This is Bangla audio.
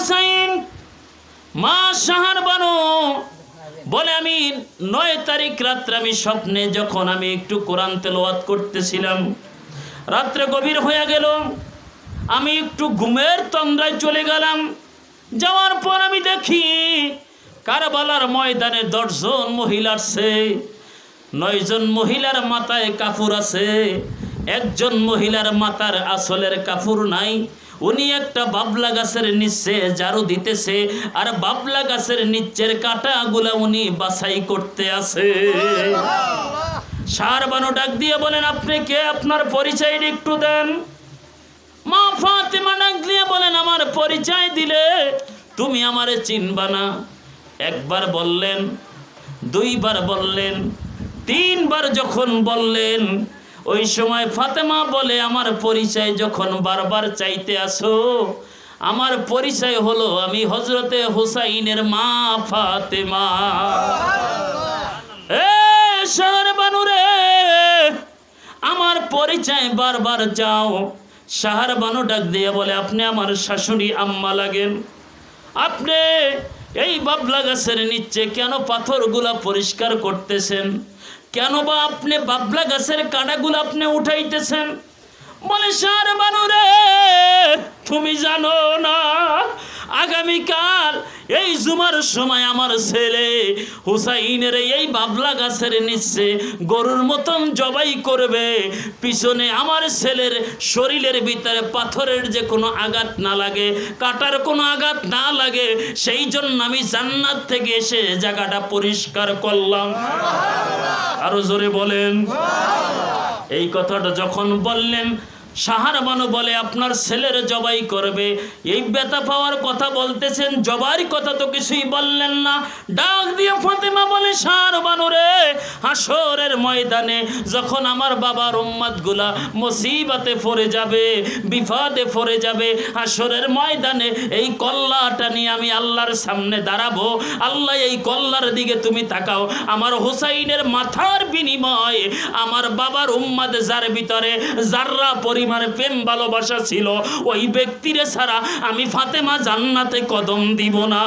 হোসাইন, মা শাহার বানো বলে আমি নয় তারিখ রাত্রে আমি স্বপ্নে যখন আমি একটু কোরআন তেলাওয়াত করতেছিলাম, রাত্রে গভীর হয়ে গেল, আমি একটু ঘুমের তন্দ্রায় চলে গেলাম। যাওয়ার পর আমি দেখি কারবালার ময়দানে দশজন মহিলা আসছে, নয়জন মহিলার মাথায় কাপড় আছে, একজন মহিলার মাথার আসলের কাপড় নাই উনি একটা বাবলা গাছের নিচে ঝাড়ু দিতেছে, আর বাবলা গাছের নিচের কাটাগুলা উনি বাছাই করতে আছে। সার বানো ডাক দিয়ে বলেন, আপনি কে? আপনার পরিচয় একটু দেন। মা ফাতেমা ডাক দিয়ে বলেন, আমার পরিচয় দিলে তুমি আমারে চিনবা না। একবার বললেন, দুইবার বললেন, তিনবার যখন বললেন ওই সময় ফাতেমা বলে আমার পরিচয় যখন বারবার চাইতে আসো আমার পরিচয় হলো আমি হজরতে হুসাইনের মা ফাতেমা। শহর বানুরে আমার পরিচয় বারবার যাও সাহার বানু ডাক দিয়ে বলে আপনি আমার শাশুড়ি আম্মা লাগেন। আপনি এই বাবলা গাছের নিচে কেন পাথরগুলা পরিষ্কার করতেছেন? কেন বা আপনি বাবলা গাছের কাঁটাগুলো আপনি উঠাইতেছেন? বলে, সার বানুরে তুমি জানো না আগামীকাল, এই জুমার সময় আমার ছেলে হুসাইনের এই বাবলা গাছের নিচে গরুর মতন জবাই করবে। পিছনে আমার ছেলের শরীরের ভিতরে পাথরের যে কোনো আঘাত না লাগে, কাটার কোনো আঘাত না লাগে, সেই জন্য আমি জান্নাত থেকে এসে জায়গাটা পরিষ্কার করলাম। আরও জোরে বলেন। এই কথাটা যখন বললেন সাহারবানু বলে, আপনার ছেলের জবাই করবে। এই ব্যথা পাওয়ার কথা বলতেছেন জবাই কথা তো কিছুই বললেন না। ডাক দিয়ে ফাতেমা বলে সাহারবানু রে হাসরের ময়দানে যখন আমার বাবার উম্মাদগুলা মুসিবাতে পড়ে যাবে, বিপদে পড়ে যাবে হাসরের ময়দানে এই কল্লাটা নিয়ে আমি আল্লাহর সামনে দাঁড়াবো, আল্লাহ এই কল্লার দিকে তুমি তাকাও। আমার হুসাইনের মাথার বিনিময় আমার বাবার উম্মাদ যার ভিতরে যাররা পরিমাণে প্রেম ভালোবাসা ছিল, ওই ব্যক্তিরে ছাড়া আমি ফাতেমা জান্নাতে কদম দিব না।